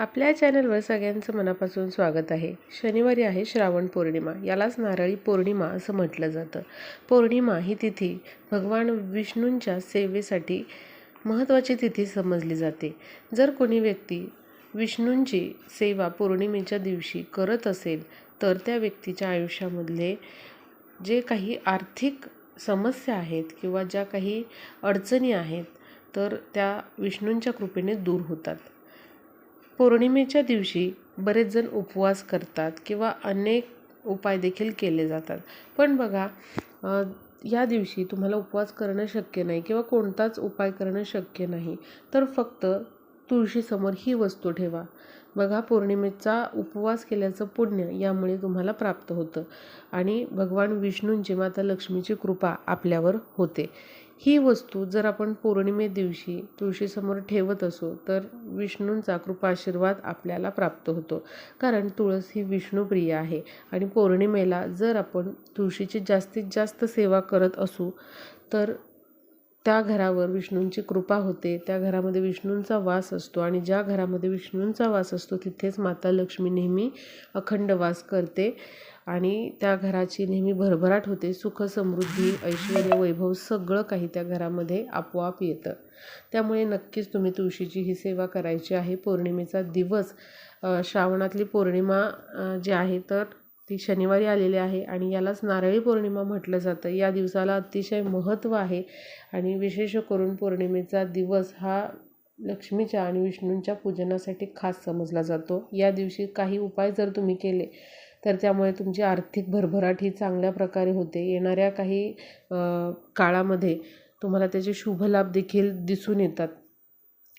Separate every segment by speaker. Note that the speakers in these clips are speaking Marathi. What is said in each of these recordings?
Speaker 1: आपल्या चॅनलवर सगळ्यांचं मनापासून स्वागत आहे. शनिवारी आहे श्रावण पौर्णिमा. यालाच नारळी पौर्णिमा असं म्हटलं जातं. पौर्णिमा ही तिथी भगवान विष्णूंच्या सेवेसाठी महत्त्वाची तिथी समजली जाते. जर कोणी व्यक्ती विष्णूंची सेवा पौर्णिमेच्या दिवशी करत असेल तर त्या व्यक्तीच्या आयुष्यामधले जे काही आर्थिक समस्या आहेत किंवा ज्या काही अडचणी आहेत तर त्या विष्णूंच्या कृपेने दूर होतात. पौर्णिमेच्या दिवशी बरेच जण उपवास करतात किंवा अनेक उपाय देखील केले जातात. पण बघा या दिवशी तुम्हाला उपवास करणं शक्य नाही किंवा कोणताच उपाय करणं शक्य नाही. तर फक्त तुळशीसमोर ही वस्तू ठेवा. बघा पौर्णिमेचा उपवास केल्याचं पुण्य यामुळे तुम्हाला प्राप्त होतं. आणि भगवान विष्णूंची माता लक्ष्मीची कृपा आपल्यावर होते. ही वस्तू जर आपण पौर्णिमे दिवशी तुळशीसमोर ठेवत असू तर विष्णूंचा कृपा आशीर्वाद आपल्याला प्राप्त होतो. कारण तुळस ही विष्णुप्रिय आहे आणि पौर्णिमेला जर आपण तुळशीची जास्तीत जास्त सेवा करत असू तर त्या घरावर विष्णूंची कृपा होते. त्या घरामध्ये विष्णूंचा वास असतो आणि ज्या घरामध्ये विष्णूंचा वास असतो तिथेच माता लक्ष्मी नेहमी अखंड वास करते आणि त्या घराची नेहमी भरभराट होते. सुख समृद्धी ऐश्वर वैभव सगळं काही त्या घरामध्ये आपोआप येतं. त्यामुळे नक्कीच तुम्ही तुळशीची ही सेवा करायची आहे. पौर्णिमेचा दिवस श्रावणातली पौर्णिमा जी आहे तर ती शनिवारी आलेली आहे आणि यालाच नारळी पौर्णिमा म्हटलं जातं. या दिवसाला अतिशय महत्त्व आहे आणि विशेष करून पौर्णिमेचा दिवस हा लक्ष्मीच्या आणि विष्णूंच्या पूजनासाठी खास समजला जातो. या दिवशी काही उपाय जर तुम्ही केले तर त्यामुळे तुमची आर्थिक भरभराट ही चांगल्या प्रकारे होते. येणाऱ्या काही काळामध्ये तुम्हाला त्याचे शुभ लाभ देखील दिसून येतात.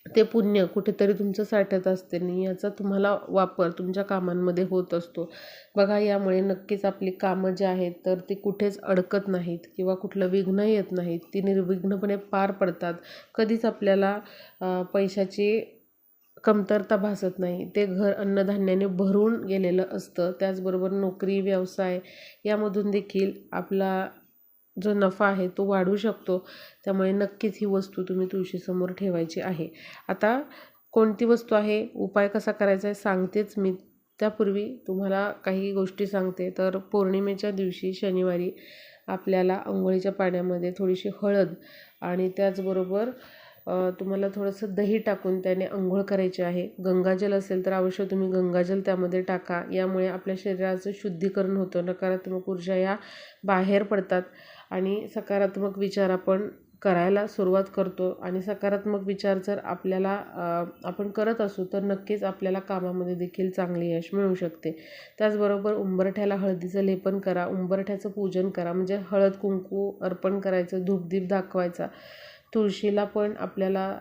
Speaker 1: ते पुण्य कुठेतरी तुमचं साठत असते आणि याचा तुम्हाला वापर तुमच्या कामांमध्ये होत असतो. बघा यामुळे नक्कीच आपली कामं जी आहेत तर ती कुठेच अडकत नाहीत किंवा कुठलं विघ्न येत नाहीत. ती निर्विघ्नपणे पार पडतात. कधीच आपल्याला पैशाची कमतरता भासत नाही. ते घर अन्नधान्याने भरून गेलेलं असतं. त्याचबरोबर नोकरी व्यवसाय यामधून देखील आपला जो नफा आहे तो वाढू शकतो. त्यामुळे नक्कीच ही वस्तू तुम्ही तुळशीसमोर ठेवायची आहे. आता कोणती वस्तू आहे? उपाय कसा करायचा आहे? सांगतेच मी. त्यापूर्वी तुम्हाला काही गोष्टी सांगते. तर पौर्णिमेच्या दिवशी शनिवारी आपल्याला आंघोळीच्या पाण्यामध्ये थोडीशी हळद आणि त्याचबरोबर तुम्हाला थोडंसं दही टाकून त्याने अंघोळ करायची आहे. गंगाजल असेल तर अवश्य तुम्ही गंगाजल त्यामध्ये टाका. यामुळे आपल्या शरीराचं शुद्धीकरण होतं. नकारात्मक ऊर्जा या बाहेर पडतात. आणि सकारात्मक विचार आपण करायला सुरुवात करतो. आणि सकारात्मक विचार जर आपल्याला आपण करत असू तर नक्कीच आपल्याला कामामध्ये देखील चांगले यश मिळू शकते. त्याचबरोबर उंबरठ्याला हळदीचं लेपन करा उंबरठ्याचं पूजन करा म्हणजे हळद कुंकू अर्पण करायचं धूपदीप दाखवायचा. तुळशीला पण आपल्याला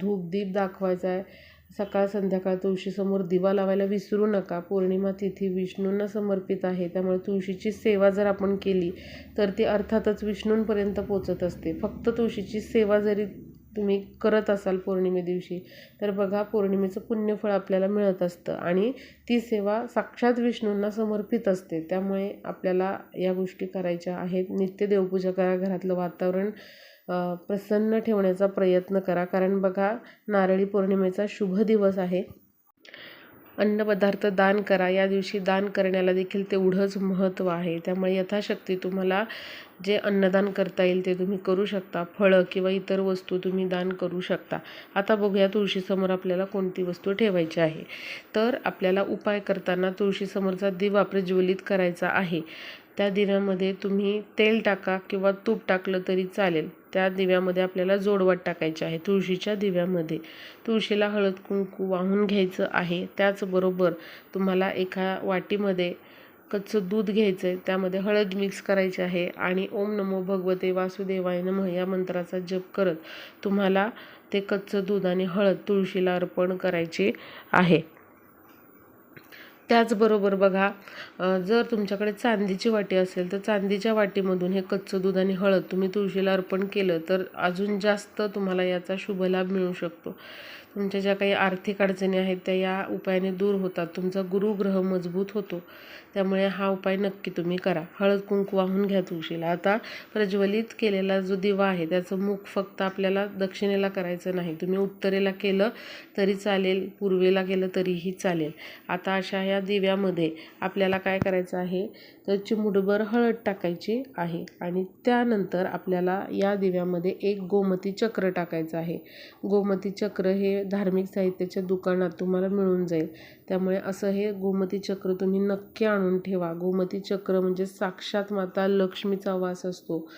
Speaker 1: धूपदीप दाखवायचा आहे. सकाळ संध्याकाळ तुळशीसमोर दिवा लावायला विसरू नका. पौर्णिमा तिथी विष्णूंना समर्पित आहे. त्यामुळे तुळशीची सेवा जर आपण केली तर ती अर्थातच विष्णूंपर्यंत पोचत असते. फक्त तुळशीची सेवा जरी तुम्ही करत असाल पौर्णिमे दिवशी तर बघा पौर्णिमेचं पुण्यफळ आपल्याला मिळत असतं आणि ती सेवा साक्षात विष्णूंना समर्पित असते. त्यामुळे आपल्याला या गोष्टी करायच्या आहेत. नित्य देवपूजा करा. घरातलं वातावरण प्रसन्न ठेवण्याचा प्रयत्न करा. कारण बघा नारळी पौर्णिमेचा शुभ दिवस आहे. अन्नपदार्थ दान करा. या दिवशी दान करण्याला देखील तेवढंच महत्त्व आहे. त्यामुळे यथाशक्ती तुम्हाला जे अन्नदान करता येईल ते तुम्ही करू शकता. फळं किंवा इतर वस्तू तुम्ही दान करू शकता. आता बघूया तुळशीसमोर आपल्याला कोणती वस्तू ठेवायची आहे. तर आपल्याला उपाय करताना तुळशीसमोरचा दिवा प्रज्वलित करायचा आहे. त्या दिव्यामध्ये तुम्ही तेल टाका किंवा तूप टाकलं तरी चालेल. त्या दिव्यामध्ये आपल्याला जोडवाट टाकायची आहे. तुळशीच्या दिव्यामध्ये तुळशीला हळद कुंकू वाहून घ्यायचं आहे. त्याचबरोबर तुम्हाला एका वाटीमध्ये कच्चं दूध घ्यायचं आहे त्यामध्ये हळद मिक्स करायची आहे आणि ओम नमो भगवते वासुदेवाय नमः या मंत्राचा जप करत तुम्हाला ते कच्चं दूध आणि हळद तुळशीला अर्पण करायचे आहे. त्याचबरोबर बघा जर तुमच्याकडे चांदीची वाटी असेल तर चांदीच्या वाटीमधून हे कच्चं दूध आणि हळद तुम्ही तुळशीला अर्पण केलं तर अजून जास्त तुम्हाला याचा शुभलाभ मिळू शकतो. तुमच्या ज्या काही आर्थिक अडचणी आहेत त्या या उपायाने दूर होतात. तुमचा गुरुग्रह मजबूत होतो. त्यामुळे हा उपाय नक्की तुम्ही करा. हळद कुंकू वाहून घ्या तुळशीला. आता प्रज्वलित केलेला जो दिवा आहे त्याचं मुख फक्त आपल्याला दक्षिणेला करायचं नाही. तुम्ही उत्तरेला केलं तरी चालेल पूर्वेला केलं तरीही चालेल. आता अशा ह्या या दिव्यामध्ये आपल्याला काय करायचं आहे? तर चिमुटभर हळद टाकायची आहे आणि त्यानंतर आपल्याला या दिव्यामध्ये एक गोमती चक्र टाकायचं आहे. गोमती चक्र हे धार्मिक साहित्याच्या दुकानात तुम्हाला मिळून जाईल. त्यामुळे असं हे गोमती चक्र तुम्ही नक्की आणून ठेवा. गोमती चक्र म्हणजे साक्षात माता लक्ष्मीचा वास असतो.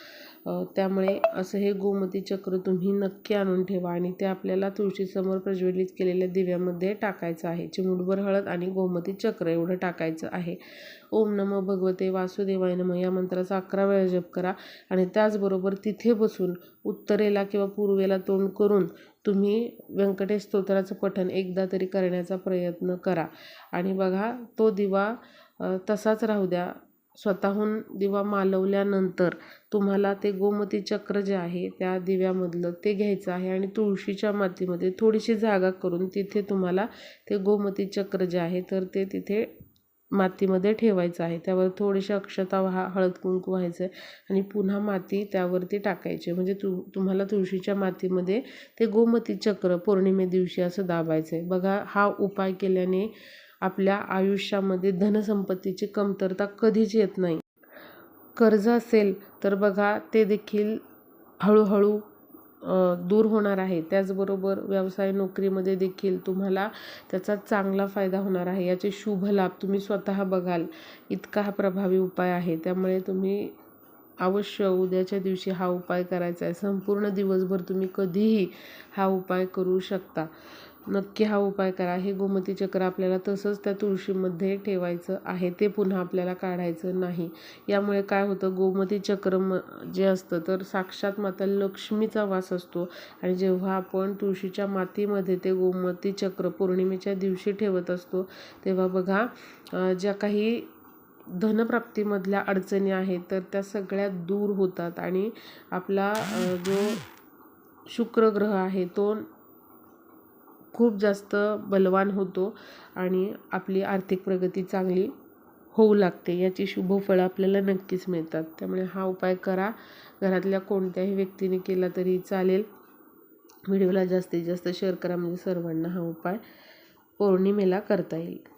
Speaker 1: त्यामुळे असं हे गोमती चक्र तुम्ही नक्की आणून ठेवा आणि ते आपल्याला तुळशीसमोर प्रज्वलित केलेल्या दिव्यामध्ये टाकायचं आहे. चिमुटभर हळद आणि गोमती चक्र एवढं टाकायचं आहे. ओम नमो भगवते वासुदेवाय नम. या मंत्राचा अकरा वेळा जप करा आणि त्याचबरोबर तिथे बसून उत्तरेला किंवा पूर्वेला तोंड करून तुम्ही व्यंकटेश स्तोत्राचं पठण एकदा तरी करण्याचा प्रयत्न करा. आणि बघा तो दिवा तसाच राहू द्या. स्वतःहून दिवा मालवल्यानंतर तुम्हाला ते गोमती चक्र जे आहे त्या दिव्यामधलं ते घ्यायचं आहे आणि तुळशीच्या मातीमध्ये थोडीशी जागा करून तिथे तुम्हाला ते गोमती चक्र जे आहे तर ते तिथे मातीमध्ये ठेवायचं आहे. त्यावर थोडीशी अक्षता व्हा हळद कुंकू व्हायचं आहे आणि पुन्हा माती त्यावरती टाकायची. म्हणजे तु तुम्हाला तुळशीच्या मातीमध्ये ते गोमती चक्र पौर्णिमे दिवशी असं दाबायचं आहे बघा हा उपाय केल्याने आपल्या आयुष्यामध्ये धनसंपत्तीची कमतरता कधीच येत नाही. कर्ज असेल तर बघा ते देखील हळूहळू दूर होणार आहे. त्याचबरोबर व्यवसाय नोकरीमध्ये देखील तुम्हाला त्याचा चांगला फायदा होणार आहे. याचे शुभ लाभ तुम्ही स्वतः बघाल. इतका हा प्रभावी उपाय आहे. त्यामुळे तुम्ही अवश्य उद्याच्या दिवशी हा उपाय करायचा आहे. संपूर्ण दिवसभर तुम्ही कधीही हा उपाय करू शकता. नक्की हा उपाय करा. हे गोमती चक्र आपल्याला तसंच त्या तुळशीमध्ये ठेवायचं आहे. ते पुन्हा आपल्याला काढायचं नाही. यामुळे काय होतं गोमती चक्र म जे असतं तर साक्षात माता लक्ष्मीचा वास असतो. आणि जेव्हा आपण तुळशीच्या मातीमध्ये ते गोमती चक्र पौर्णिमेच्या दिवशी ठेवत असतो तेव्हा बघा ज्या काही धनप्राप्तीमधल्या अडचणी आहेत तर त्या सगळ्या दूर होतात. आणि आपला जो शुक्र ग्रह आहे तो खूप जास्त बलवान होतो आणि आपली आर्थिक प्रगती चांगली होऊ लागते. याची शुभफळं आपल्याला नक्कीच मिळतात. त्यामुळे हा उपाय करा. घरातल्या कोणत्याही व्यक्तीने केला तरी चालेल. व्हिडिओला जास्तीत जास्त शेअर करा म्हणजे सर्वांना हा उपाय पौर्णिमेला करता येईल.